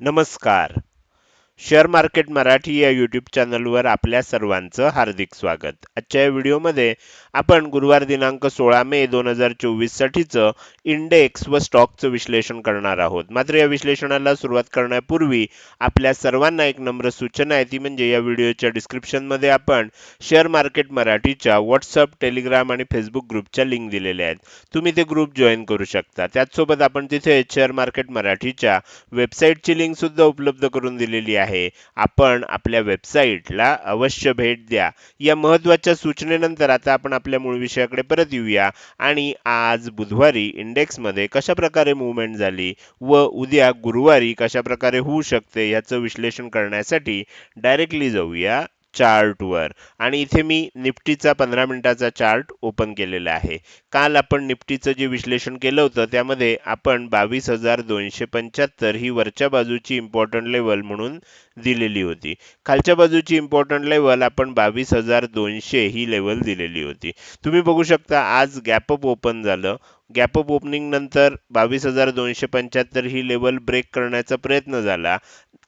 नमस्कार. Share market Marathi या YouTube चॅनलवर आपल्या सर्वांचं हार्दिक स्वागत. आजच्या या व्हिडिओमध्ये आपण गुरुवार दिनांक सोळा मे दोन हजार चोवीस साठीचं इंडेक्स व स्टॉकचं विश्लेषण करणार आहोत. मात्र या विश्लेषणाला सुरुवात करण्यापूर्वी आपल्या सर्वांना एक नम्र सूचना आहे. ती म्हणजे या व्हिडिओच्या डिस्क्रिप्शनमध्ये आपण शेअर मार्केट मराठीच्या व्हॉट्सअप टेलिग्राम आणि फेसबुक ग्रुपच्या लिंक दिलेल्या आहेत. तुम्ही ते ग्रुप जॉईन करू शकता. त्याचसोबत आपण तिथे शेअर मार्केट मराठीच्या वेबसाईटची लिंक सुद्धा उपलब्ध करून दिलेली आहे. आपण आपल्या वेबसाईटला अवश्य भेट द्या. या महत्त्वाच्या सूचनेनंतर आता आपण आपल्या मूळ विषयाकडे परत येऊया. आणि आज बुधवारी इंडेक्समध्ये कशा प्रकारे मुवमेंट झाली व उद्या गुरुवारी कशा प्रकारे होऊ शकते याचं विश्लेषण करण्यासाठी डायरेक्टली जाऊया. चार्टवर आणि इथे मी निफ्टीचा पंधरा मिनिटाचा चार्ट ओपन केलेला आहे. काल आपण निफ्टीचं जे विश्लेषण केलं होतं त्यामध्ये आपण बावीस हजार दोनशे पंच्याहत्तर ही वरच्या बाजूची इम्पॉर्टंट लेवल म्हणून दिलेली होती. खालच्या बाजूची इम्पॉर्टंट लेवल आपण बावीस हजार दोनशे ही लेवल दिलेली होती. तुम्ही बघू शकता आज गॅपअप ओपन झालं. गॅपअप ओपनिंग नंतर बावीस हजार दोनशे पंच्याहत्तर ही लेवल ब्रेक करण्याचा प्रयत्न झाला.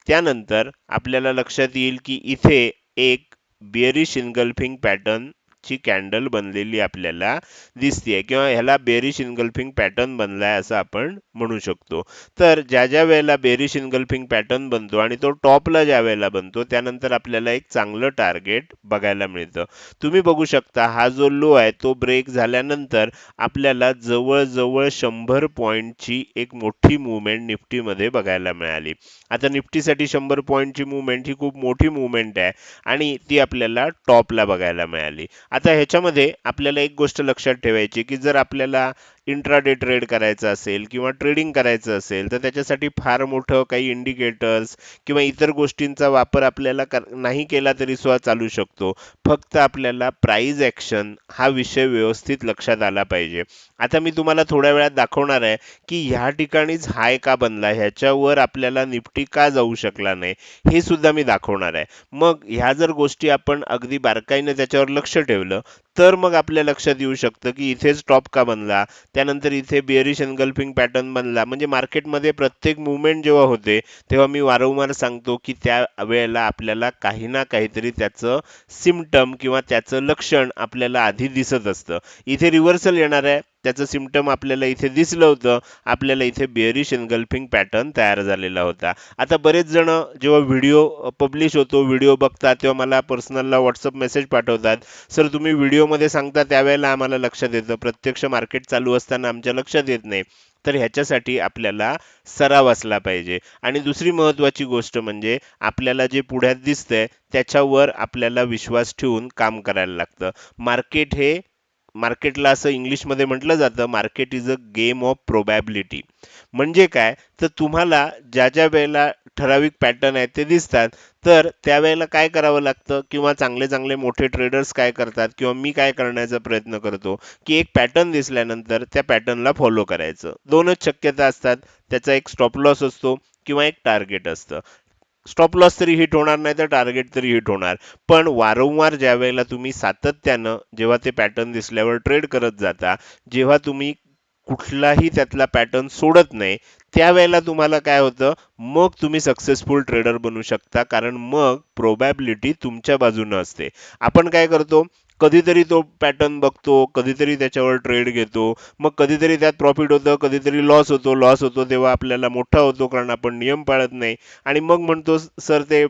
त्यानंतर आपल्याला लक्षात येईल की इथे एक बेरिश इनगल्फिंग पॅटर्न ची कॅन्डल बनलेली आपल्याला दिसते किंवा ह्याला बेरिश इन्गल्फिंग पॅटर्न बनलाय असं आपण म्हणू शकतो. तर ज्या ज्या वेळेला बेरिश इन्गल्फिंग पॅटर्न बनतो आणि तो टॉपला ज्या वेळेला बनतो त्यानंतर आपल्याला एक चांगलं टार्गेट बघायला मिळतं. तुम्ही बघू शकता हा जो लो आहे तो ब्रेक झाल्यानंतर आपल्याला जवळजवळ शंभर पॉईंटची एक मोठी मुवमेंट निफ्टीमध्ये बघायला मिळाली. आता निफ्टीसाठी शंभर पॉईंटची मुवमेंट ही खूप मोठी मुवमेंट आहे आणि ती आपल्याला टॉपला बघायला मिळाली. आता ह्याच्यामध्ये आपल्याला एक गोष्ट लक्षात ठेवायची की जर आपल्याला इंट्राडे ट्रेड करायचं असेल किंवा ट्रेडिंग करायचं असेल तर त्याच्यासाठी फार मोठं काही इंडिकेटर्स किंवा इतर गोष्टींचा वापर आपल्याला नाही केला तरी सुद्धा चालू शकतो. फक्त आपल्याला प्राईज ॲक्शन हा विषय व्यवस्थित लक्षात आला पाहिजे. आता मी तुम्हाला थोड्या वेळात दाखवणार आहे की ह्या ठिकाणीच हाय का बनला ह्याच्यावर आपल्याला निफ्टी का जाऊ शकला नाही हे सुद्धा मी दाखवणार आहे. मग ह्या जर गोष्टी आपण अगदी बारकाईने त्याच्यावर लक्ष ठेवलं तर मग आपल्या लक्षात येऊ शकतं की इथेच टॉप का बनला त्यानंतर इथे बेरिश एनगल्फिंग पॅटर्न बनला. म्हणजे मार्केटमध्ये प्रत्येक मुवमेंट जेव्हा होते तेव्हा मी वारंवार सांगतो की त्या वेळेला आपल्याला काही ना काहीतरी त्याचं सिमटम किंवा त्याचं लक्षण आपल्याला आधी दिसत असतं. इथे रिव्हर्सल येणार आहे. त्याचं सिमटम आपल्याला इथे दिसलं होतं. आपल्याला इथे बेअरिश एनगल्फिंग पॅटर्न तयार झालेला होता. आता बरेच जण जेव्हा व्हिडिओ पब्लिश होतो व्हिडिओ बघतात तेव्हा मला पर्सनलला व्हॉट्सअप मेसेज पाठवतात. सर तुम्ही व्हिडिओमध्ये सांगता त्यावेळेला आम्हाला लक्षात येतं प्रत्यक्ष मार्केट चालू असताना आमच्या लक्षात येत नाही. तर ह्याच्यासाठी आपल्याला सराव असला पाहिजे. आणि दुसरी महत्त्वाची गोष्ट म्हणजे आपल्याला जे पुढ्यात दिसतंय त्याच्यावर आपल्याला विश्वास ठेवून काम करायला लागतं. मार्केट हे मार्केटला असं इंग्लिशमध्ये म्हटलं जातं market is a game of probability. म्हणजे काय? तर तुम्हाला ज्या ज्या वेळेला ठराविक पॅटर्न आहेत ते दिसतात तर त्यावेळेला काय करावं लागतं? किंवा चांगले चांगले मोठे ट्रेडर्स काय करतात? किंवा मी काय करण्याचा प्रयत्न करतो? की एक पॅटर्न दिसल्यानंतर त्या पॅटर्नला फॉलो करायचं. दोनच शक्यता असतात. त्याचा एक स्टॉप लॉस असतो किंवा एक टार्गेट असतं. स्टॉप लॉस तरी हिट होणार नाही तर टार्गेट तरी हिट होणार. पण वारंवार ज्या वेळेला तुम्ही सातत्यानं जेव्हा ते पॅटर्न दिसल्यावर ट्रेड करत जाता जेव्हा तुम्ही कुठलाही त्यातला पॅटर्न सोडत नाही त्यावेळेला तुम्हाला काय होतं? मग तुम्ही सक्सेसफुल ट्रेडर बनू शकता कारण मग प्रोबॅबिलिटी तुमच्या बाजूनं असते. आपण काय करतो? कधीतरी तो पॅटर्न बघतो कधीतरी त्याच्यावर ट्रेड घेतो मग कधीतरी त्यात प्रॉफिट होतं कधीतरी लॉस होतो लॉस होतो तेव्हा आपल्याला मोठा होतो कारण आपण नियम पाळत नाही. आणि मग म्हणतो सर ते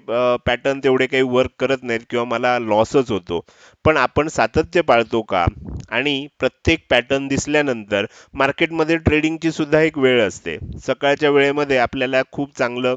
पॅटर्न तेवढे काही वर्क करत नाहीत किंवा मला लॉसच होतो. पण आपण सातत्य पाळतो का? आणि प्रत्येक पॅटर्न दिसल्यानंतर मार्केटमध्ये ट्रेडिंगची सुद्धा एक वेळ असते. सकाळच्या वेळेमध्ये आपल्याला खूप चांगलं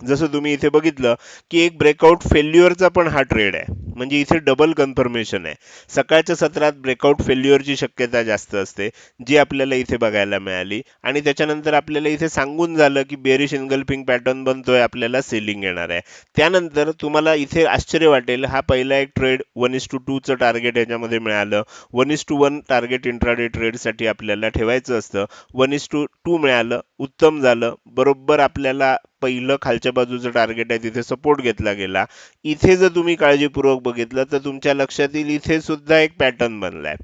जसं तुम्ही इथे बघितलं की एक ब्रेकआउट फेल्युअरचा पण हा ट्रेड आहे. म्हणजे इथे डबल कन्फर्मेशन आहे. सकाळच्या सत्रात ब्रेकआउट फेल्युअरची शक्यता जास्त असते जी आपल्याला इथे बघायला मिळाली. आणि त्याच्यानंतर आपल्याला इथे सांगून झालं की बेरिश इनगल्फिंग पॅटर्न बनतोय आपल्याला सेलिंग येणार आहे. त्यानंतर तुम्हाला इथे आश्चर्य वाटेल हा पहिला एक ट्रेड वन इस टू टूचं टार्गेट याच्यामध्ये मिळालं. One is two one target intraday ट्रेडसाठी आपल्याला ठेवायचं असतं. वन इस टू टू मिळालं उत्तम झालं. बरोबर आपल्याला पहिलं खालच्या बाजूचं टार्गेट आहे तिथे सपोर्ट घेतला गेला. इथे जर तुम्ही काळजीपूर्वक बघितलं तर तुमच्या लक्षात येईल इथे सुद्धा एक पॅटर्न बनलाय.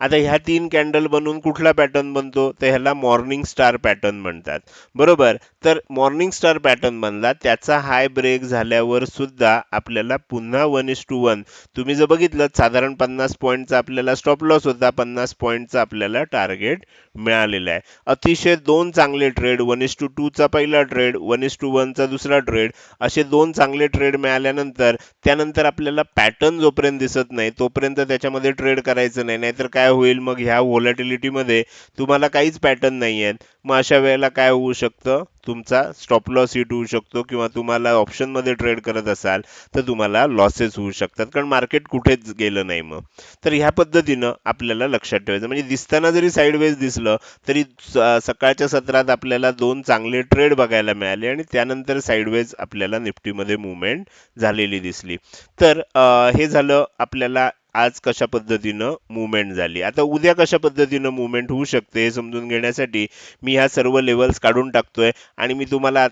आता ह्या तीन कॅन्डल बनवून कुठला पॅटर्न बनतो? तर ह्याला मॉर्निंग स्टार पॅटर्न म्हणतात. बरोबर? तर मॉर्निंग स्टार पॅटर्न बनला त्याचा हाय ब्रेक झाल्यावर सुद्धा आपल्याला पुन्हा वन इस टू वन तुम्ही जर बघितलं साधारण पन्नास पॉईंटचा आपल्याला स्टॉप लॉस होता पन्नास पॉईंटचा आपल्याला टार्गेट मिळालेला आहे. अतिशय दोन चांगले ट्रेड वन इस टू टूचा पहिला ट्रेड वन इस टू वनचा दुसरा ट्रेड असे दोन चांगले ट्रेड मिळाल्यानंतर त्यानंतर आपल्याला पॅटर्न जोपर्यंत दिसत नाही तोपर्यंत त्याच्यामध्ये ट्रेड करायचं नाही नाहीतर काय काय होईल मग ह्या व्होलॅटिलिटीमध्ये तुम्हाला काहीच पॅटर्न नाही आहेत मग अशा वेळेला काय होऊ शकतं? तुमचा स्टॉप लॉस हिट होऊ शकतो किंवा तुम्हाला ऑप्शनमध्ये ट्रेड करत असाल तर तुम्हाला लॉसेस होऊ शकतात. कारण मार्केट कुठेच गेलं नाही मग. तर ह्या पद्धतीनं आपल्याला लक्षात ठेवायचं. म्हणजे दिसताना जरी साईडवेज दिसलं तरी सकाळच्या सत्रात आपल्याला दोन चांगले ट्रेड बघायला मिळाले आणि त्यानंतर साईडवेज आपल्याला निफ्टीमध्ये मुवमेंट झालेली दिसली. तर हे झालं आपल्याला आज कशा पद्धतीनं मुवमेंट झाली? आता उद्या कशा पद्धतीनं मुवमेंट होऊ शकते हे समजून घेण्यासाठी मी ह्या सर्व लेवल्स काढून टाकतोय. आणि मी तुम्हाला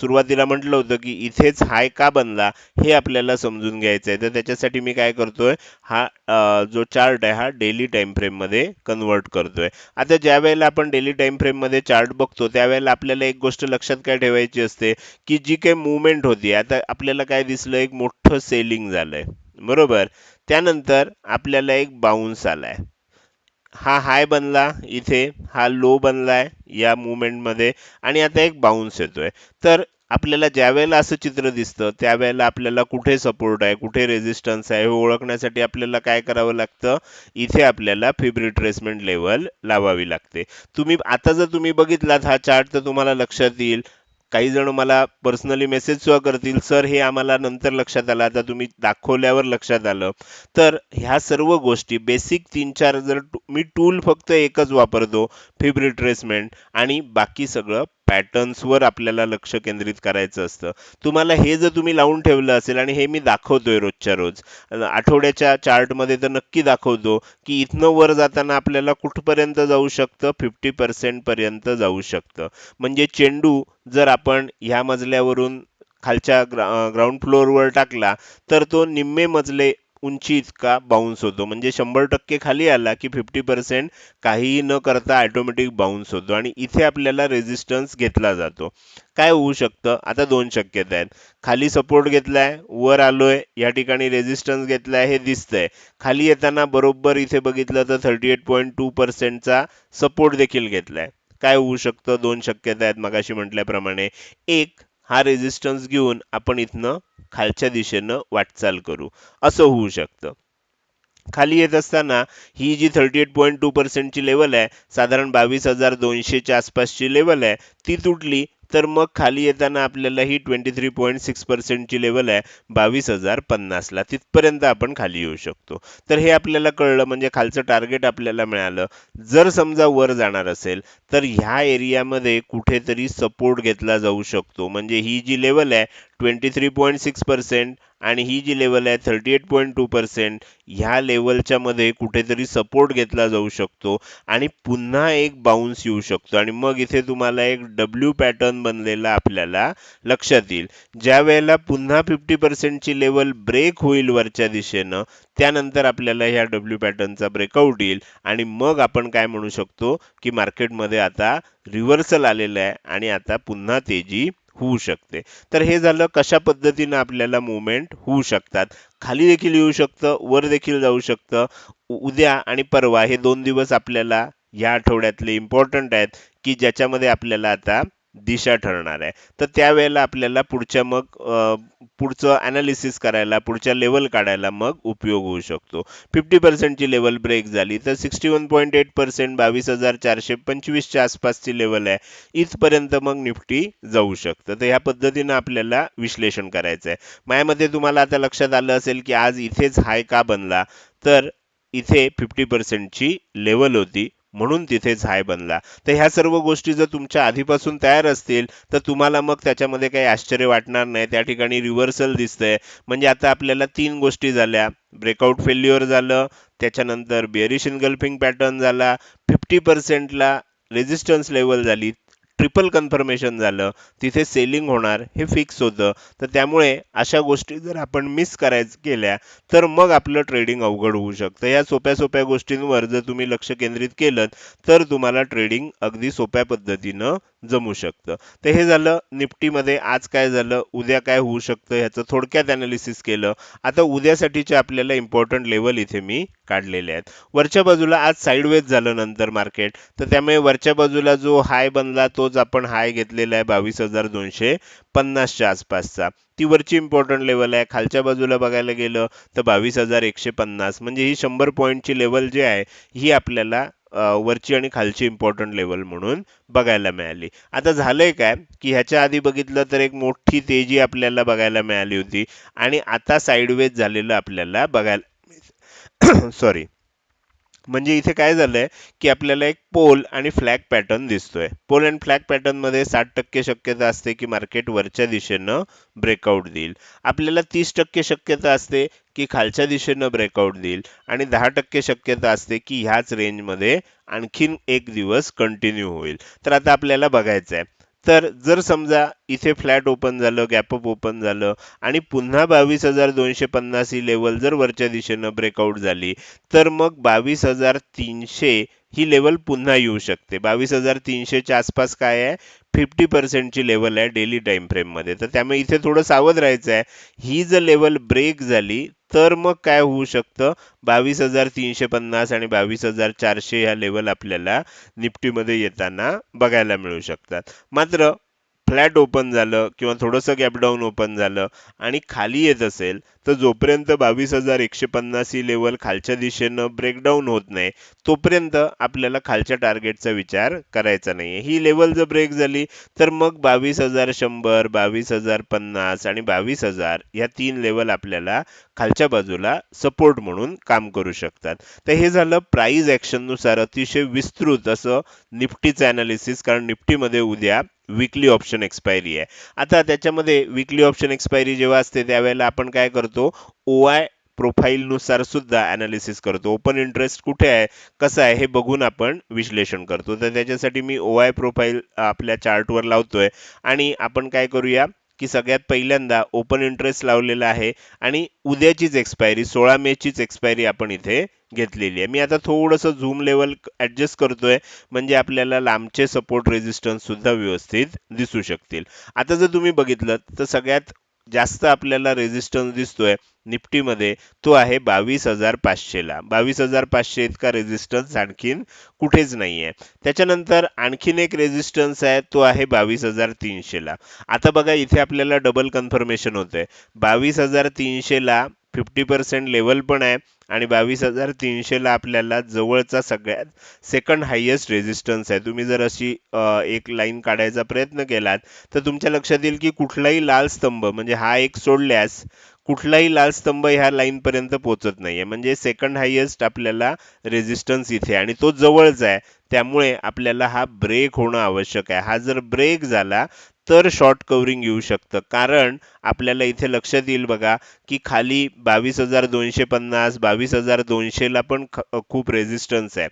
सुरुवातीला म्हटलं होतं की इथेच हाय का बनला हे आपल्याला समजून घ्यायचं आहे. तर त्याच्यासाठी मी काय करतोय हा जो चार्ट आहे हा डेली टाइम फ्रेममध्ये कन्वर्ट करतोय. आता ज्या वेळेला आपण डेली टाइम फ्रेममध्ये चार्ट बघतो त्यावेळेला आपल्याला एक गोष्ट लक्षात काय ठेवायची असते की जी काही मुवमेंट होती आता आपल्याला काय दिसलं? एक मोठं सेलिंग झालंय. बरोबर? त्यानंतर आपल्याला एक बाउन्स आलाय. हा हाय बनला इथे हा लो बनला आहे या मध्ये आणि आता एक बाउन्स येतोय. तर आपल्याला ज्यावेळेला असं चित्र दिसतं त्यावेळेला आपल्याला कुठे सपोर्ट आहे कुठे रेजिस्टन्स आहे हे ओळखण्यासाठी आपल्याला काय करावं लागतं? इथे आपल्याला फिब रिट्रेसमेंट लेवल लावावी लागते. तुम्ही आता जर तुम्ही बघितलात हा चार्ट तर तुम्हाला लक्षात येईल काही जण मला पर्सनली मेसेज सुद्धा करतील सर हे आम्हाला नंतर लक्षात आलं. आता तुम्ही दाखवल्यावर लक्षात आलं. तर ह्या सर्व गोष्टी बेसिक तीन चार जर मी टूल फक्त एकच वापरतो फिब रिट्रेसमेंट आणि बाकी सगळं पॅटर्न्सवर आपल्याला लक्ष केंद्रित करायचं असतं. तुम्हाला हे जर तुम्ही लावून ठेवलं असेल आणि हे मी दाखवतोय रोजच्या रोज आठवड्याच्या चार्टमध्ये तर नक्की दाखवतो की इथनं वर जाताना आपल्याला कुठपर्यंत जाऊ शकतं? फिफ्टी पर्सेंटपर्यंत जाऊ शकतं. म्हणजे चेंडू जर आपण ह्या मजल्यावरून खालच्या ग्रा ग्राउंड फ्लोअरवर टाकला तर तो निम्मे मजले उंची इतका बाउन्स होतो. म्हणजे शंभर टक्के खाली आला की फिफ्टी पर्सेंट काहीही न करता ऑटोमॅटिक बाउन्स होतो आणि इथे आपल्याला रेझिस्टन्स घेतला जातो. काय होऊ शकतं? आता दोन शक्यता आहेत. खाली सपोर्ट घेतलाय वर आलोय या ठिकाणी रेझिस्टन्स घेतलाय हे दिसतंय. खाली येताना बरोबर इथे बघितलं तर थर्टी एट पॉईंट टू पर्सेंटचा सपोर्ट देखील घेतलाय. काय होऊ शकतं? दोन शक्यता आहेत मगाशी म्हटल्याप्रमाणे. एक हा रेझिस्टन्स घेऊन आपण इथनं खालच्या दिशेनं वाटचाल करू. असं होऊ शकतं. खाली येत असताना ही जी थर्टी एट पॉईंट टू पर्सेंटची लेवल आहे साधारण बावीस हजार दोनशेच्या आसपासची लेवल आहे ती तुटली तर मग खाली येताना आपल्याला ही ट्वेंटी थ्री पॉईंट सिक्स पर्सेंटची लेवल आहे. बावीस हजार पन्नासला तिथपर्यंत आपण खाली येऊ शकतो. तर हे आपल्याला कळलं म्हणजे खालचं टार्गेट आपल्याला मिळालं. जर समजा वर जाणार असेल तर ह्या एरियामध्ये कुठेतरी सपोर्ट घेतला जाऊ शकतो. म्हणजे ही जी लेवल आहे twenty three point six percent आणि ही जी लेवल आहे thirty eight point two percent ह्या लेवलच्या मध्ये कुठेतरी सपोर्ट घेतला जाऊ शकतो आणि पुन्हा एक बाउन्स येऊ शकतो. आणि मग इथे तुम्हाला एक डब्ल्यू पॅटर्न बनलेला आपल्याला लक्षात येईल. ज्या वेळेला पुन्हा फिफ्टी पर्सेंटची लेवल ब्रेक होईल वरच्या दिशेनं त्यानंतर आपल्याला ह्या डब्ल्यू पॅटर्नचा ब्रेकआउट येईल. आणि मग आपण काय म्हणू शकतो की मार्केटमध्ये आता रिव्हर्सल आलेलं आहे आणि आता पुन्हा तेजी होऊ शकते. तर हे झालं कशा पद्धतीनं आपल्याला मुवमेंट होऊ शकतात. खाली देखील येऊ शकतं वर देखील जाऊ शकतं. उद्या आणि परवा हे दोन दिवस आपल्याला या आठवड्यातले इम्पॉर्टंट आहेत की ज्याच्यामध्ये आपल्याला आता दिशा ठरणार आहे. तर त्यावेळेला आपल्याला पुढच्या मग पुढचं अनालिसिस करायला पुढच्या लेवल काढायला मग उपयोग होऊ शकतो. फिफ्टी पर्सेंटची लेवल ब्रेक झाली तर sixty one point eight percent बावीस हजार चारशे पंचवीसच्या आसपासची लेवल आहे. इथपर्यंत मग निफ्टी जाऊ शकतं. तर ह्या पद्धतीनं आपल्याला विश्लेषण करायचं आहे. माझ्यामध्ये तुम्हाला आता लक्षात आलं असेल की आज इथेच हाय का बनला? तर इथे फिफ्टी पर्सेंटची लेवल होती. म्हणून तिथेच झाय बनला. तर ह्या सर्व गोष्टी जर तुमच्या आधीपासून तयार असतील तर तुम्हाला मग त्याच्यामध्ये काही आश्चर्य वाटणार नाही. त्या ठिकाणी रिव्हर्सल दिसतंय. म्हणजे आता आपल्याला तीन गोष्टी झाल्या. ब्रेकआउट फेल्युअर झालं त्याच्यानंतर बेरिश इनगल्फिंग पॅटर्न झाला फिफ्टी पर्सेंटला रेजिस्टन्स लेवल झाली. ट्रिपल कन्फर्मेशन झालं तिथे सेलिंग होणार हे फिक्स होतं. तर त्यामुळे अशा गोष्टी जर आपण मिस करायचं केल्या तर मग आपलं ट्रेडिंग अवघड होऊ शकतं. या सोप्या सोप्या गोष्टींवर जर तुम्ही लक्ष केंद्रित केलं तर तुम्हाला ट्रेडिंग अगदी सोप्या पद्धतीनं जमू शकतं. तर हे झालं निफ्टीमध्ये आज काय झालं उद्या काय होऊ शकतं ह्याचं थोडक्यात अनालिसिस केलं. आता उद्यासाठीचे आपल्याला इम्पॉर्टंट लेवल इथे मी काढलेले आहेत. वरच्या बाजूला आज साईडवेज झालं नंतर मार्केट तर त्यामुळे वरच्या बाजूला जो हाय बनला तोच आपण हाय घेतलेला आहे बावीस हजार दोनशे पन्नासच्या आसपासचा. ती वरची इम्पॉर्टंट लेवल आहे. खालच्या बाजूला बघायला गेलं तर बावीस हजार एकशे पन्नास. म्हणजे ही शंभर पॉईंटची लेवल जी आहे ही आपल्याला वरची आणि खालची इम्पॉर्टंट लेवल म्हणून बघायला मिळाली. आता झालंय काय की ह्याच्या आधी बघितलं तर एक मोठी तेजी आपल्याला बघायला मिळाली होती. आणि आता साईडवेज झालेलं आपल्याला बघायला सॉरी म्हणजे इथे काय झालंय की आपल्याला एक पोल आणि फ्लॅग पॅटर्न दिसतोय. पोल अँड फ्लॅग पॅटर्नमध्ये साठ टक्के शक्यता असते की मार्केट वरच्या दिशेनं ब्रेकआउट देईल. आपल्याला तीस टक्के शक्यता असते की खालच्या दिशेनं ब्रेकआउट देईल. आणि दहा टक्के शक्यता असते की ह्याच रेंजमध्ये आणखीन एक दिवस कंटिन्यू होईल. तर आता आपल्याला बघायचं आहे तर जर समजा इथे फ्लॅट ओपन झालं गॅपअप ओपन झालं आणि पुन्हा बावीस हजार दोनशे पन्नास ही लेवल जर वरच्या दिशेनं ब्रेकआउट झाली तर मग बावीस हजार तीनशे ही लेवल पुन्हा येऊ शकते. बावीस हजार तीनशेच्या आसपास काय आहे? फिफ्टी पर्सेंटची लेवल आहे डेली टाईम फ्रेममध्ये तर त्यामुळे इथे थोडं सावध राहायचं आहे ही जर लेवल ब्रेक झाली तर मग काय होऊ शकतं? बावीस हजार तीनशे पन्नास आणि बावीस हजार चारशे ह्या लेवल आपल्याला निफ्टीमध्ये येताना बघायला मिळू शकतात. मात्र फ्लॅट ओपन झालं किंवा थोडंसं गॅपडाऊन ओपन झालं आणि खाली येत असेल तर जोपर्यंत बावीस हजार एकशे पन्नास ही लेवल खालच्या दिशेनं ब्रेकडाऊन होत नाही तोपर्यंत आपल्याला खालच्या टार्गेटचा विचार करायचा नाही ही लेवल जर ब्रेक झाली तर मग बावीस हजार शंभर बावीस हजार पन्नास आणि बावीस हजार या तीन लेवल आपल्याला खालच्या बाजूला सपोर्ट म्हणून काम करू शकतात. तर हे झालं प्राईज ॲक्शननुसार अतिशय विस्तृत असं निफ्टीचं ॲनालिसिस कारण निफ्टीमध्ये उद्या विकली ऑप्शन एक्सपायरी आहे. आता त्याच्यामध्ये विकली ऑप्शन एक्सपायरी जेव्हा असते त्यावेळेला आपण काय करतो? ओ आय प्रोफाईलनुसार सुद्धा अनालिसिस करतो. ओपन इंटरेस्ट कुठे आहे? कसं आहे? हे बघून आपण विश्लेषण करतो. तर त्याच्यासाठी मी ओ आय प्रोफाईल आपल्या चार्टवर लावतोय. आणि आपण काय करूया? की सगळ्यात पहिल्यांदा ओपन इंटरेस्ट लावलेला आहे आणि उद्याचीच एक्सपायरी सोळा मेचीच एक्सपायरी आपण इथे घेतलेली आहे. मी आता थोडंसं झूम लेवल ॲडजस्ट करतोय म्हणजे आपल्याला लांबचे सपोर्ट रेजिस्टन्स सुद्धा व्यवस्थित दिसू शकतील. आता जर तुम्ही बघितलं तर सगळ्यात जास्त आपल्याला रेझिस्टन्स दिसतोय निफ्टीमध्ये तो आहे बावीस हजार पाचशेला. बावीस हजार पाचशे इतका रेजिस्टन्स आणखीन कुठेच नाहीये. त्याच्यानंतर आणखीन एक रेजिस्टन्स आहे तो आहे बावीस हजार तीनशेला. आता बघा इथे आपल्याला डबल कन्फर्मेशन होतंय. बावीस हजार तीनशेला फिफ्टी पर्सेंट लेवल पण आहे आणि बावीस हजार तीनशेला आपल्याला जवळचा सगळ्यात सेकंड हायेस्ट रेझिस्टन्स आहे. तुम्ही जर अशी एक लाईन काढायचा प्रयत्न केलात तर तुमच्या लक्षात येईल की कुठलाही लाल स्तंभ म्हणजे हा एक सोडल्यास कुठलाही लाल स्तंभ ह्या लाईनपर्यंत पोहोचत नाही आहे म्हणजे सेकंड हायेस्ट आपल्याला रेझिस्टन्स इथे आणि तो जवळच आहे. त्यामुळे आपल्याला हा ब्रेक होणं आवश्यक आहे. हा जर ब्रेक झाला तर शॉर्ट कव्हरिंग येऊ शकतं. कारण आपल्याला इथे लक्षात येईल बघा की खाली बावीस हजार दोनशे पन्नास बावीस हजार दोनशेला पण खूप रेझिस्टन्स आहे.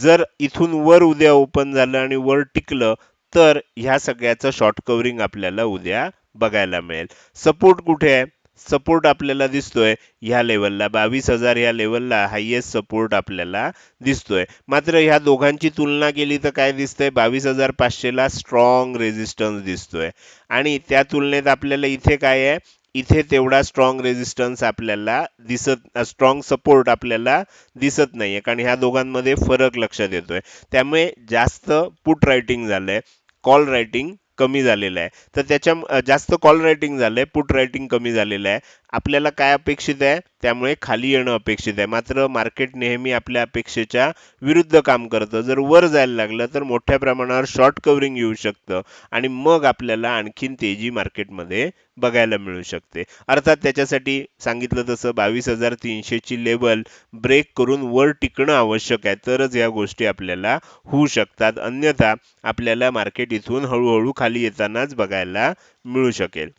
जर इथून वर उद्या ओपन झालं आणि वर टिकलं तर ह्या सगळ्याचं शॉर्ट कव्हरिंग आपल्याला उद्या बघायला मिळेल. सपोर्ट कुठे आहे? सपोर्ट आपल्याला दिसतोय ह्या लेवलला बावीस हजार ह्या लेवलला हायएस्ट सपोर्ट आपल्याला दिसतोय. मात्र ह्या दोघांची तुलना केली तर काय दिसतंय? बावीस हजार पाचशेला स्ट्रॉंग रेझिस्टन्स दिसतोय. आणि त्या तुलनेत आपल्याला इथे काय आहे? इथे तेवढा स्ट्रॉंग रेझिस्टन्स आपल्याला दिसत स्ट्रॉंग सपोर्ट आपल्याला दिसत नाहीये. कारण ह्या दोघांमध्ये फरक लक्षात येतोय. त्यामुळे जास्त पुट रायटिंग झालंय. कॉल रायटिंग कमी झालेलं आहे. तर त्याच्या जास्त कॉल रायटिंग झालंय पुट रायटिंग कमी झालेलं आहे. आपल्याला काय अपेक्षित आहे? त्यामुळे खाली येणं अपेक्षित आहे. मात्र मार्केट नेहमी आपल्या अपेक्षेच्या विरुद्ध काम करतं. जर वर जायला लागलं तर मोठ्या प्रमाणावर शॉर्ट कव्हरिंग येऊ शकतं आणि मग आपल्याला आणखीन तेजी मार्केटमध्ये बघायला मिळू शकते. अर्थात त्याच्यासाठी सांगितलं तसं बावीस हजार तीनशेची लेवल ब्रेक करून वर टिकणं आवश्यक आहे. तरच या गोष्टी आपल्याला होऊ शकतात. अन्यथा आपल्याला मार्केट इथून हळूहळू खाली येतानाच बघायला मिळू शकेल.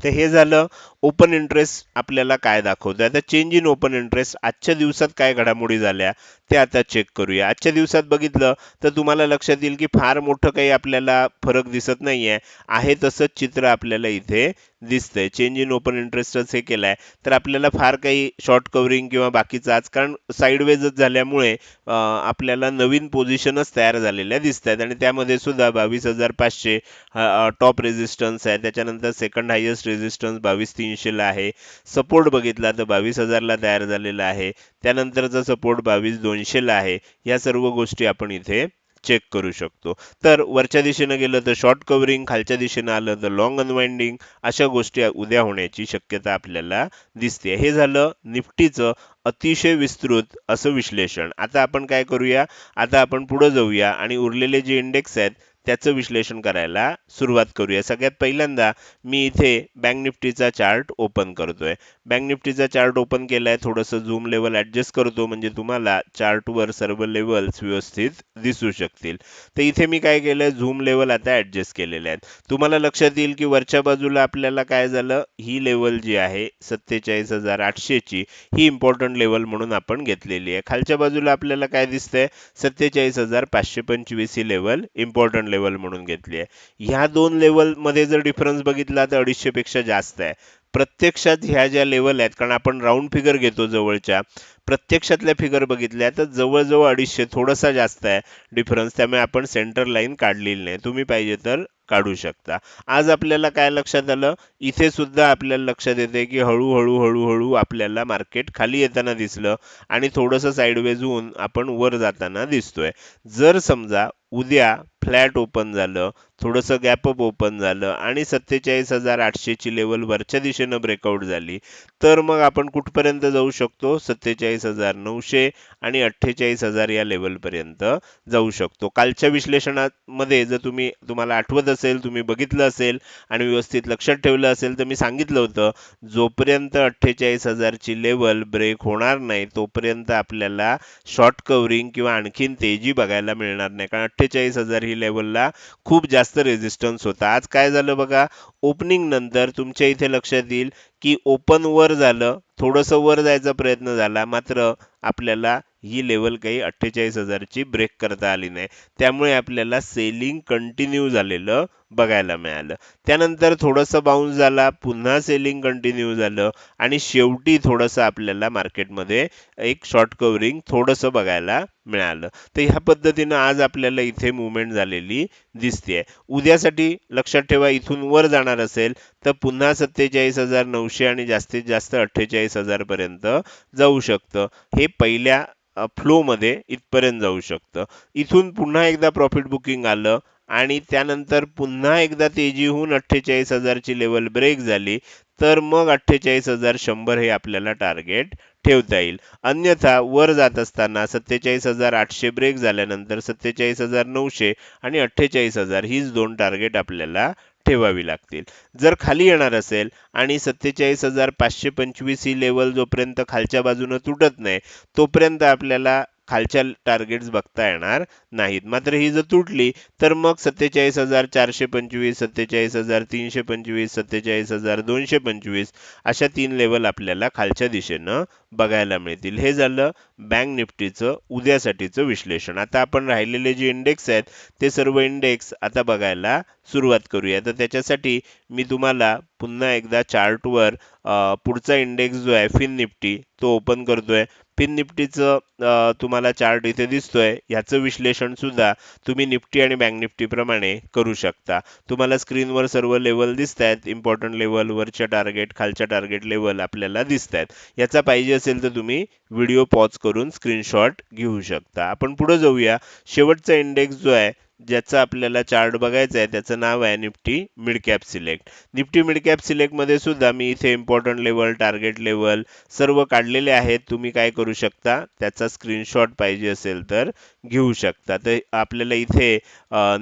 तर हे झालं. ओपन इंटरेस्ट आपल्याला काय दाखवतं आता चेंज इन ओपन इंटरेस्ट आजच्या दिवसात काय घडामोडी झाल्या ते आता चेक करूया. आजच्या दिवसात बघितलं तर तुम्हाला लक्षात येईल की फार मोठं काही आपल्याला फरक दिसत नाही आहे तसंच चित्र आपल्याला इथे दिसतंय. चेंज इन ओपन इंटरेस्टच हे केलाय. तर आपल्याला फार काही शॉर्ट कव्हरिंग किंवा बाकीचं आज कारण साईडवेजच झाल्यामुळे आपल्याला नवीन पोझिशनच तयार झालेल्या दिसत आहेत आणि त्यामध्ये सुद्धा बावीस हजार पाचशे टॉप रेझिस्टन्स आहे. त्याच्यानंतर सेकंड हायेस्ट रेझिस्टन्स बावीस तीनशेला आहे. सपोर्ट बघितला तर बावीस हजारला तयार झालेला आहे. त्यानंतरचा सपोर्ट बावीस दोनशेला आहे. या सर्व गोष्टी आपण इथे चेक करू शकतो. तर वरच्या दिशेनं गेलं तर शॉर्ट कव्हरिंग खालच्या दिशेनं आलं तर लॉंग अनवाइंडिंग अशा गोष्टी उद्या होण्याची शक्यता आपल्याला दिसते. हे झालं निफ्टीचं अतिशय विस्तृत असं विश्लेषण. आता आपण काय करूया? आता आपण पुढे जाऊया आणि उरलेले जे इंडेक्स आहेत त्याचं विश्लेषण करायला सुरुवात करूया. सगळ्यात पहिल्यांदा मी इथे बँक निफ्टीचा चार्ट ओपन करतोय. बँक निफ्टीचा चार्ट ओपन केलाय थोडंसं झूम लेवल ॲडजस्ट करतो म्हणजे तुम्हाला चार्टवर सर्व लेवल्स व्यवस्थित दिसू शकतील. तर इथे मी काय केलंय झूम लेवल आता ॲडजस्ट केलेले आहेत. तुम्हाला लक्षात येईल की वरच्या बाजूला आपल्याला काय झालं ही लेवल जी आहे सत्तेचाळीस हजार आठशेची ही इम्पॉर्टंट लेवल म्हणून आपण घेतलेली आहे. खालच्या बाजूला आपल्याला काय दिसतंय सत्तेचाळीस हजार पाचशे पंचवीस ही लेवल इम्पॉर्टंट लेवल म्हणून घेतली आहे. ह्या दोन लेवलमध्ये जर डिफरन्स बघितला तर अडीचशे पेक्षा जास्त आहे. प्रत्यक्षात ह्या ज्या लेवल आहेत कारण आपण राऊंड फिगर घेतो जवळच्या प्रत्यक्षातल्या फिगर बघितल्या तर जवळजवळ अडीचशे थोडासा जास्त आहे डिफरन्स त्यामुळे आपण सेंटर लाईन काढलेली नाही. तुम्ही पाहिजे तर काढू शकता. आज आपल्याला काय लक्षात आलं? इथे सुद्धा आपल्याला लक्षात येते की हळूहळू हळूहळू आपल्याला मार्केट खाली येताना दिसलं आणि थोडंसं साईडवेज होऊन आपण वर जाताना दिसतोय. जर समजा उद्या फ्लॅट ओपन झालं थोडंसं गॅपअप ओपन झालं आणि सत्तेचाळीस हजार आठशेची लेवल वरच्या दिशेनं ब्रेकआउट झाली. तर मग आपण कुठपर्यंत जाऊ शकतो? सत्तेचाळीस हजार नऊशे आणि अठ्ठेचाळीस हजार या लेवलपर्यंत जाऊ शकतो. कालच्या विश्लेषणामध्ये जर तुम्ही तुम्हाला आठवत असेल तुम्ही बघितलं असेल आणि व्यवस्थित लक्षात ठेवलं असेल तर मी सांगितलं होतं जोपर्यंत अठ्ठेचाळीस हजारची लेवल ब्रेक होणार नाही तोपर्यंत आपल्याला शॉर्ट कव्हरिंग किंवा आणखीन तेजी बघायला मिळणार नाही. कारण अठ्ठेचाळीस हजार ही लेवलला खूप जास्त रेझिस्टन्स होता. आज काय झालं बघा? ओपनिंग नंतर तुमच्या इथे लक्षात येईल की ओपन वर झालं थोडंसं वर जायचा प्रयत्न झाला मात्र आपल्याला ही लेवल काही अठ्ठेचाळीस हजारची ब्रेक करता आली नाही. त्यामुळे आपल्याला सेलिंग कंटिन्यू झालेलं बघायला मिळालं. त्यानंतर थोडंसं बाउन्स झाला पुन्हा सेलिंग कंटिन्यू झालं आणि शेवटी थोडंसं आपल्याला मार्केटमध्ये एक शॉर्ट कव्हरिंग थोडंसं बघायला मिळालं. तर ह्या पद्धतीनं आज आपल्याला इथे मुवमेंट झालेली दिसते उद्यासाठी लक्षात ठेवा इथून वर जाणार असेल तर पुन्हा सत्तेचाळीस हजार नऊशे आणि जास्तीत जास्त अठ्ठेचाळीस हजारपर्यंत जाऊ शकतं. हे पहिल्या फ्लोमध्ये इथपर्यंत जाऊ शकतं. इथून पुन्हा एकदा प्रॉफिट बुकिंग आलं आणि त्यानंतर पुन्हा एकदा तेजी होऊन अठ्ठेचाळीस हजारची लेवल ब्रेक झाली तर मग अठ्ठेचाळीस हजार शंभर हे आपल्याला टार्गेट ठेवता येईल. अन्यथा वर जात असताना सत्तेचाळीस हजार आठशे ब्रेक झाल्यानंतर सत्तेचाळीस हजार नऊशे आणि अठ्ठेचाळीस हजार हीच दोन टार्गेट आपल्याला ठेवावी लागतील. जर खाली येणार असेल आणि सत्तेचाळीस हजार पाचशे पंचवीस ही लेवल जोपर्यंत खालच्या बाजूनं तुटत नाही तोपर्यंत आपल्याला खालच्या टार्गेट्स बघता येणार नाहीत. मात्र ही जर तुटली तर मग सत्तेचाळीस हजार चारशे पंचवीस सत्तेचाळीस हजार तीनशे पंचवीस सत्तेचाळीस हजार दोनशे पंचवीस अशा तीन लेवल आपल्याला खालच्या दिशेनं बघायला मिळतील. हे झालं बँक निफ्टीचं उद्यासाठीचं विश्लेषण. आता आपण राहिलेले जे इंडेक्स आहेत ते सर्व इंडेक्स आता बघायला सुरुवात करूया. तर त्याच्यासाठी मी तुम्हाला पुन्हा एकदा चार्टवर पुढचा इंडेक्स जो आहे फिन निफ्टी तो ओपन करतोय. पिन निफ्टीचं तुम्हाला चार्ट इथे दिसतोय. याचं विश्लेषण सुद्धा तुम्ही निफ्टी आणि बँक निफ्टीप्रमाणे करू शकता. तुम्हाला स्क्रीनवर सर्व लेवल दिसत आहेत इम्पॉर्टंट लेवल वरच्या टार्गेट खालच्या टार्गेट लेवल आपल्याला दिसत आहेत याचा पाहिजे असेल तर तुम्ही व्हिडिओ पॉज करून स्क्रीनशॉट घेऊ शकता. आपण पुढे जाऊया. शेवटचा इंडेक्स जो आहे ज्याचा आपल्याला चार्ट बघायचा आहे त्याचं नाव आहे Nifty midcap select Nifty midcap सिलेक्टमध्ये सिलेक्टमध्ये सुद्धा मी इथे इम्पॉर्टंट लेवल टार्गेट लेवल सर्व काढलेले आहेत. तुम्ही काय करू शकता? त्याचा स्क्रीनशॉट पाहिजे असेल तर घेऊ शकता. तर आपल्याला इथे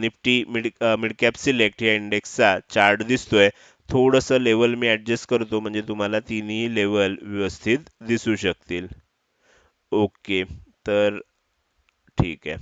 निफ्टी मिड मिडकॅप सिलेक्ट या इंडेक्सचा चार्ट दिसतोय. थोडंसं लेवल मी ॲडजस्ट करतो म्हणजे तुम्हाला तिन्ही लेवल व्यवस्थित दिसू शकतील. ओके. तर ठीक आहे.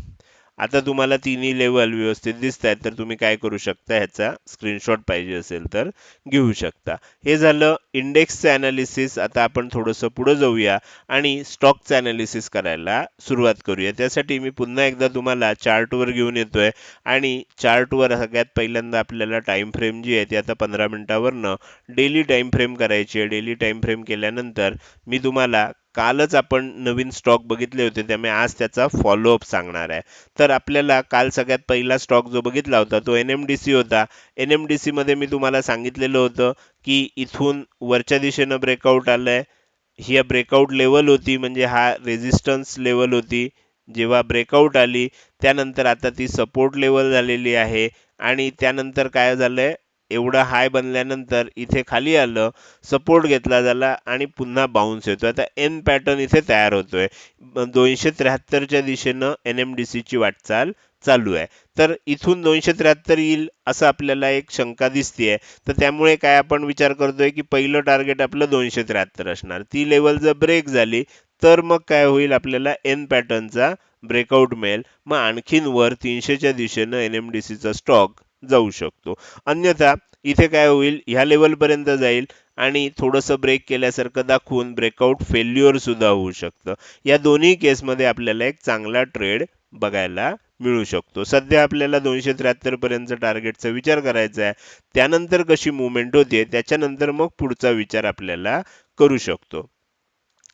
आता तुम्हाला तिन्ही लेवल व्यवस्थित दिसत आहेत तर तुम्ही काय करू शकता? ह्याचा स्क्रीनशॉट पाहिजे असेल तर घेऊ शकता. हे झालं इंडेक्सचं अनालिसिस आता आपण थोडंसं पुढं जाऊया आणि स्टॉकचं अनालिसिस करायला सुरुवात करूया. त्यासाठी मी पुन्हा एकदा तुम्हाला चार्टवर घेऊन येतोय आणि चार्टवर सगळ्यात पहिल्यांदा आपल्याला टाइम फ्रेम जी आहे ती आता पंधरा मिनिटावरनं डेली टाइम फ्रेम करायची आहे. डेली टाइम फ्रेम केल्यानंतर मी तुम्हाला कालच आपण नवीन स्टॉक बघितले होते त्यामुळे आज त्याचा फॉलोअप सांगणार आहे. तर आपल्याला काल सगळ्यात पहिला स्टॉक जो बघितला होता तो एन एम डी सी होता. एन एम डी सीमध्ये मी तुम्हाला सांगितलेलं होतं की इथून वरच्या दिशेनं ब्रेकआउट आलं आहे ही ब्रेकआउट लेवल होती म्हणजे हा रेझिस्टन्स लेवल होती. जेव्हा ब्रेकआउट आली त्यानंतर आता ती सपोर्ट लेवल झालेली आहे. आणि त्यानंतर काय झालं आहे एवढं हाय बनल्यानंतर इथे खाली आलं सपोर्ट घेतला झाला आणि पुन्हा बाउन्स येतो आता एन पॅटर्न इथे तयार होतोय. दोनशे त्र्याहत्तरच्या दिशेनं एन एम डी सीची वाटचाल चालू आहे. तर इथून दोनशे त्र्याहत्तर येईल असं आपल्याला एक शंका दिसतीये. तर त्यामुळे काय आपण विचार करतोय की पहिलं टार्गेट आपलं दोनशे त्र्याहत्तर असणार. ती लेवल जर ब्रेक झाली तर मग काय होईल? आपल्याला एन पॅटर्नचा ब्रेकआउट मिळेल. मग आणखीन वर तीनशेच्या दिशेनं एन एम डी सीचा स्टॉक जाऊ शकतो. अन्यथा इथे काय होईल ह्या लेवलपर्यंत जाईल आणि थोडंसं ब्रेक केल्यासारखं दाखवून ब्रेकआउट फेल्युअर सुद्धा होऊ शकतं. या दोन्ही केसमध्ये आपल्याला एक चांगला ट्रेड बघायला मिळू शकतो. सध्या आपल्याला दोनशे त्र्याहत्तर पर्यंत टार्गेटचा विचार करायचा आहे. त्यानंतर कशी मुवमेंट होते त्याच्यानंतर मग पुढचा विचार आपल्याला करू शकतो.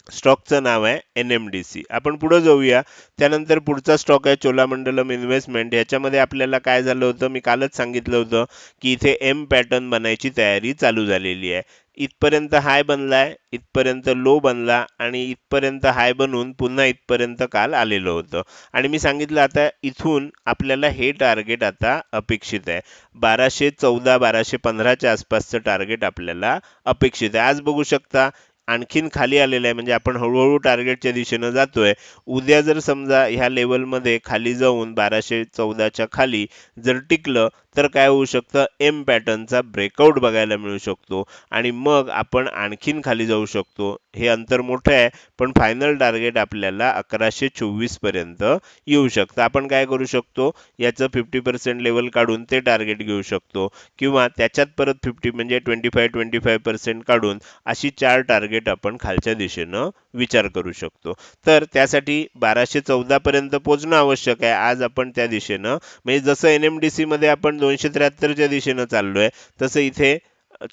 स्टॉकचं नाव आहे एन एम डी सी आपण पुढं जाऊया. त्यानंतर पुढचा स्टॉक आहे चोलामंडलम इन्व्हेस्टमेंट. याच्यामध्ये आपल्याला काय झालं होतं? मी कालच सांगितलं होतं की इथे एम पॅटर्न बनायची तयारी चालू झालेली आहे. इथपर्यंत हाय बनला आहे इथपर्यंत लो बनला आणि इथपर्यंत हाय बनून पुन्हा इथपर्यंत काल आलेलं होतं. आणि मी सांगितलं आता इथून आपल्याला हे टार्गेट आता अपेक्षित आहे. बाराशे चौदा बाराशे पंधराच्या आसपासचं टार्गेट आपल्याला अपेक्षित आहे. आज बघू शकता आणखीन खाली आलेलं आहे म्हणजे आपण हळूहळू टार्गेटच्या दिशेनं जातोय. उद्या जर समजा ह्या लेवलमध्ये खाली जाऊन बाराशे चौदाच्या खाली जर टिकलं तर काय होऊ शकतं? एम पॅटर्नचा ब्रेकआउट बघायला मिळू शकतो. आणि मग आपण आणखीन खाली जाऊ शकतो. हे अंतर मोठं आहे पण फायनल टार्गेट आपल्याला अकराशे चोवीसपर्यंत येऊ शकतं. आपण काय करू शकतो? याचं फिफ्टी पर्सेंट लेवल काढून ते टार्गेट घेऊ शकतो. किंवा त्याच्यात परत फिफ्टी म्हणजे twenty five twenty five percent काढून अशी चार टार्गेट आपण खालच्या दिशेनं विचार करू शकतो. तर त्यासाठी बाराशे चौदापर्यंत पोचणं आवश्यक आहे. आज आपण त्या दिशेनं म्हणजे जसं एन एम डी सीमध्ये आपण दोनशे त्र्याहत्तरच्या दिशेनं चाललो आहे तसं इथे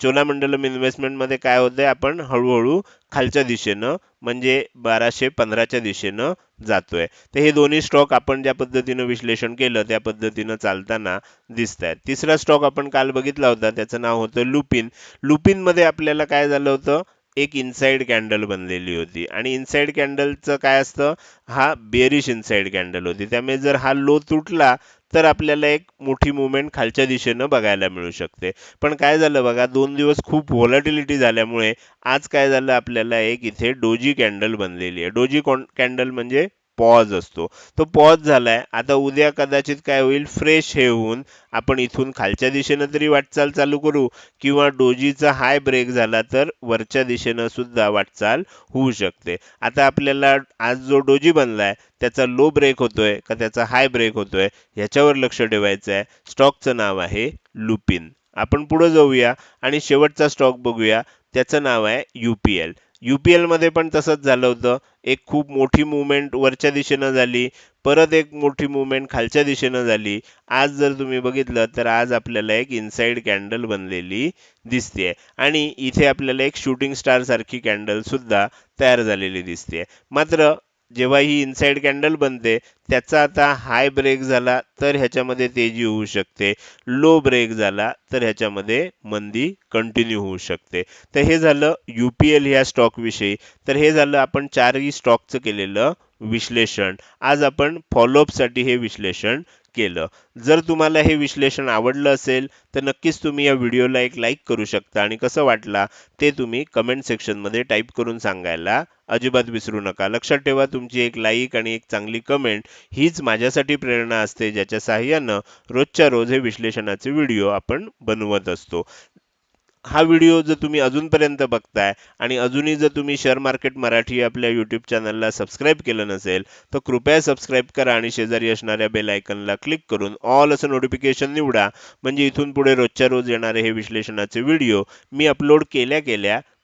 चोलामंडलम इन्व्हेस्टमेंटमध्ये काय होतंय आपण हळूहळू खालच्या दिशेनं म्हणजे बाराशे पंधराच्या दिशेनं जातोय. तर हे दोन्ही स्टॉक आपण ज्या पद्धतीनं विश्लेषण केलं त्या पद्धतीनं चालताना दिसत आहेत तिसरा स्टॉक आपण काल बघितला होता त्याचं नाव होतं लुपिन लुपिनमध्ये आपल्याला काय झालं होतं? एक इनसाइड कॅन्डल बनलेली होती. आणि इनसाइड कॅन्डलचं काय असतं? हा बेरिश इनसाइड कॅन्डल होती. त्यामुळे जर हा लो तुटला तर आपल्याला एक मोठी मुवमेंट खालच्या दिशेनं बघायला मिळू शकते. पण काय झालं बघा दोन दिवस खूप व्हॉलॅटिलिटी झाल्यामुळे आज काय झालं आपल्याला एक इथे डोजी कॅन्डल बनलेली आहे. डोजी कॉन कॅन्डल म्हणजे पॉज असतो. तो पॉज झालाय. आता उद्या कदाचित काय होईल? फ्रेश हे होऊन आपण इथून खालच्या दिशेनं तरी वाटचाल चालू करू. किंवा डोजीचा हाय ब्रेक झाला तर वरच्या दिशेनं सुद्धा वाटचाल होऊ शकते. आता आपल्याला आज जो डोजी बनलाय त्याचा लो ब्रेक होतोय का त्याचा हाय ब्रेक होतोय ह्याच्यावर लक्ष ठेवायचं आहे स्टॉकचं नाव आहे लुपिन. आपण पुढे जाऊया आणि शेवटचा स्टॉक बघूया. त्याचं नाव आहे यू पी मध्ये पण तसंच झालं होतं. एक खूप मोठी मुवमेंट वरच्या दिशेनं झाली. परत एक मोठी मुवमेंट खालच्या दिशेनं झाली. आज जर तुम्ही बघितलं तर आज आपल्याला एक इनसाइड कॅन्डल बनलेली दिसते आणि इथे आपल्याला एक शूटिंग स्टार सारखी सुद्धा तयार झालेली दिसते मात्र जेव्हा ही इनसाइड कॅन्डल बनते त्याचा आता हाय ब्रेक झाला तर ह्याच्यामध्ये तेजी होऊ शकते. लो ब्रेक झाला तर ह्याच्यामध्ये मंदी कंटिन्यू होऊ शकते. तर हे झालं युपीएल ह्या स्टॉक विषयी. तर हे झालं आपण चारही स्टॉकचं केलेलं विश्लेषण. आज आपण फॉलोअपसाठी हे विश्लेषण केलं. जर तुम्हाला हे विश्लेषण आवडलं असेल तर नक्कीच तुम्ही या व्हिडिओला एक लाईक करू शकता. आणि कसं वाटला ते तुम्ही कमेंट सेक्शनमध्ये टाईप करून सांगायला अजिबात विसरू नका. लक्षात ठेवा तुमची एक लाईक आणि एक चांगली कमेंट हीच माझ्यासाठी प्रेरणा असते ज्याच्या साहाय्यानं रोजच्या रोज हे विश्लेषणाचे व्हिडिओ आपण बनवत असतो. हा व्हिडिओ जर तुम्ही अजूनपर्यंत बघताय आणि अजूनही जर तुम्ही शेअर मार्केट मराठी आपल्या यूट्यूब चॅनलला सबस्क्राईब केलं नसेल तर कृपया सबस्क्राईब करा आणि शेजारी असणाऱ्या बेल आयकनला क्लिक करून ऑल असं नोटिफिकेशन निवडा. म्हणजे इथून पुढे रोजच्या रोज येणारे हे विश्लेषणाचे व्हिडिओ मी अपलोड केल्या केल्या